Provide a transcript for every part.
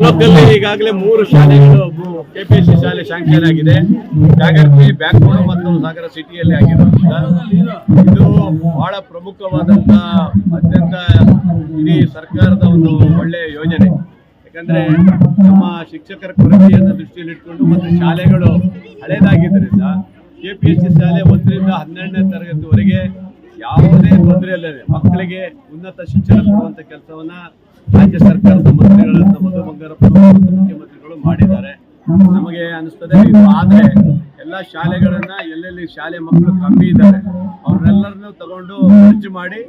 ತಾಲೂಕಲ್ಲಿ ಈಗಾಗಲೇ ಮೂರು ಶಾಲೆಗಳು ಕೆಪಿಎಸ್ಸಿ ಶಾಲೆ ಶಾಂಕ್ಷನ್ ಆಗಿದೆ. ಜಾಗೃತಿ ಬ್ಯಾಂಗ್ಳೂರು ಮತ್ತು ಸಾಗರ ಸಿಟಿಯಲ್ಲಿ ಆಗಿರೋದ್ರಿಂದ ಇದು ಬಹಳ ಪ್ರಮುಖವಾದಂತ ಅತ್ಯಂತ ಇಡೀ ಸರ್ಕಾರದ ಒಂದು ಒಳ್ಳೆಯ ಯೋಜನೆ. ಯಾಕಂದ್ರೆ ನಮ್ಮ ಶಿಕ್ಷಕರ ಕೊರತೆಯನ್ನು ದೃಷ್ಟಿಯಲ್ಲಿಟ್ಕೊಂಡು ಮತ್ತು ಶಾಲೆಗಳು ಹಳೇದಾಗಿದ್ದರಿಂದ ಸಿ ಶಾಲೆ ಒಂದರಿಂದ ಹನ್ನೆರಡನೇ ತರಗತಿವರೆಗೆ ಯಾವುದೇ ತೊಂದರೆ ಇಲ್ಲದೆ ಮಕ್ಕಳಿಗೆ ಉನ್ನತ ಶಿಕ್ಷಣ ಕೊಡುವಂತ ಕೆಲಸವನ್ನ ರಾಜ್ಯ ಸರ್ಕಾರದ ಮತ್ತು ಮುಖ್ಯಮಂತ್ರಿಗಳು ಮಾಡಿದ್ದಾರೆ. ನಮಗೆ ಅನಿಸ್ತದೆ ಆದ್ರೆ ಎಲ್ಲ ಶಾಲೆಗಳನ್ನ ಎಲ್ಲೆಲ್ಲಿ ಶಾಲೆ ಮಕ್ಕಳು ಕಮ್ಮಿ ಇದ್ದಾರೆ, ಅವ್ರನ್ನೆಲ್ಲರನ್ನೂ ತಗೊಂಡು ಖರ್ಚು ಮಾಡಿ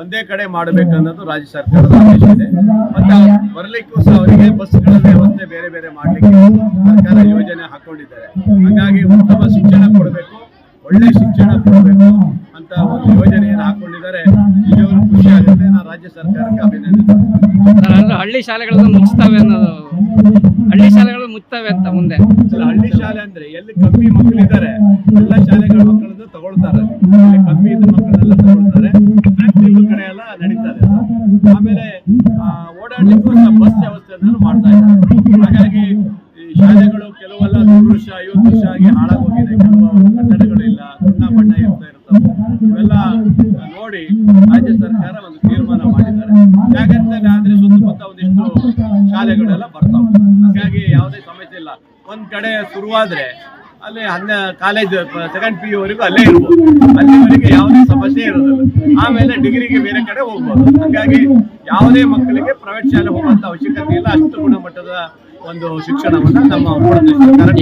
ಒಂದೇ ಕಡೆ ಮಾಡಬೇಕನ್ನೋದು ರಾಜ್ಯ ಸರ್ಕಾರದ ಆದೇಶ ಇದೆ. ಮತ್ತೆ ಬರ್ಲಿಕ್ಕೂ ಸಹ ಅವರಿಗೆ ಬಸ್ಗಳ ವ್ಯವಸ್ಥೆ ಬೇರೆ ಬೇರೆ ಮಾಡ್ಲಿಕ್ಕೆ ಸರ್ಕಾರ ಯೋಜನೆ ಹಾಕೊಂಡಿದ್ದಾರೆ. ಹಾಗಾಗಿ ಉತ್ತಮ ಶಿಕ್ಷಣ ಕೊಡಬೇಕು, ಒಳ್ಳೆ ಶಿಕ್ಷಣ ಕೊಡಬೇಕು ಅಂತ ಒಂದು ಯೋಜನೆಯನ್ನು ಹಾಕೊಂಡಿದ್ದಾರೆ. ಖುಷಿ ಆಗುತ್ತೆ. ನಾನು ರಾಜ್ಯ ಸರ್ಕಾರಕ್ಕೆ ಅಭಿನಂದಿಸ್ತೇನೆ ಸರ್ ಅಂದ್ರೆ ಹಳ್ಳಿ ಶಾಲೆಗಳನ್ನು ಮುಚ್ಚುತ್ತವೆ ಅನ್ನೋದು ಹಳ್ಳಿ ಶಾಲೆಗಳು ಮುಚ್ಚುತ್ತವೆ ಅಂತ ಮುಂದೆ. ಹಳ್ಳಿ ಶಾಲೆ ಅಂದ್ರೆ ಎಲ್ಲಿ ಕಮ್ಮಿ ಮಕ್ಕಳಿದ್ದಾರೆ ಎಲ್ಲ ಶಾಲೆಗಳ ಮಕ್ಕಳನ್ನು ತಗೊಳ್ತಾರೆ. ಕಮ್ಮಿ ಇದ್ದ ಮಕ್ಕಳನ್ನೆಲ್ಲ ತಗೊಳ್ತಾರೆ. ಕಡೆ ಎಲ್ಲ ನಡೀತಾರೆ. ಆಮೇಲೆ ಓಡಾಡ್ಲಿಕ್ಕೂ ಬಸ್ ವ್ಯವಸ್ಥೆಯನ್ನು ಮಾಡ್ತಾ ಇದ್ದಾರೆ. ಹಾಗಾಗಿ ಶಾಲೆಗಳು ಕೆಲವೆಲ್ಲ ನೂರು ವರ್ಷ, ಐವತ್ತು ವರ್ಷ ಆಗಿ ಇವೆಲ್ಲ ನೋಡಿ ರಾಜ್ಯ ಸರ್ಕಾರ ಒಂದು ತೀರ್ಮಾನ ಮಾಡಿದ್ದಾರೆ. ಜಾಗ್ರತೆ ಆದ್ರೆ ಸುತ್ತಮುತ್ತ ಒಂದಿಷ್ಟು ಶಾಲೆಗಳೆಲ್ಲ ಬರ್ತಾವೆ. ಹಾಗಾಗಿ ಯಾವುದೇ ಸಮಸ್ಯೆ ಇಲ್ಲ. ಒಂದ್ ಕಡೆ ಶುರುವಾದ್ರೆ ಅಲ್ಲಿ ಹನ್ನ ಕಾಲೇಜ್ ಸೆಕೆಂಡ್ ಪಿ ಯು ವರೆಗೂ ಅಲ್ಲೇ ಇರ್ಬೋದು. ಅಲ್ಲಿವರೆಗೆ ಯಾವುದೇ ಸಮಸ್ಯೆ ಇರೋದಿಲ್ಲ. ಆಮೇಲೆ ಡಿಗ್ರಿಗೆ ಬೇರೆ ಕಡೆ ಹೋಗ್ಬೋದು. ಹಾಗಾಗಿ ಯಾವುದೇ ಮಕ್ಕಳಿಗೆ ಪ್ರೈವೇಟ್ ಶಾಲೆ ಹೋಗುವಂತ ಅವಶ್ಯಕತೆ ಇಲ್ಲ. ಅಷ್ಟು ಗುಣಮಟ್ಟದ ಒಂದು ಶಿಕ್ಷಣವನ್ನ ನಮ್ಮ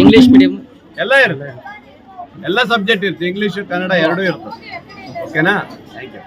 ಇಂಗ್ಲಿಷ್ ಮೀಡಿಯಂ ಎಲ್ಲ ಇರುತ್ತೆ ಎಲ್ಲ ಸಬ್ಜೆಕ್ಟ್ ಇರುತ್ತೆ ಇಂಗ್ಲಿಷ್ ಕನ್ನಡ ಎರಡೂ ಇರ್ತದೆ. ಓಕೆನಾ ಥ್ಯಾಂಕ್ ಯು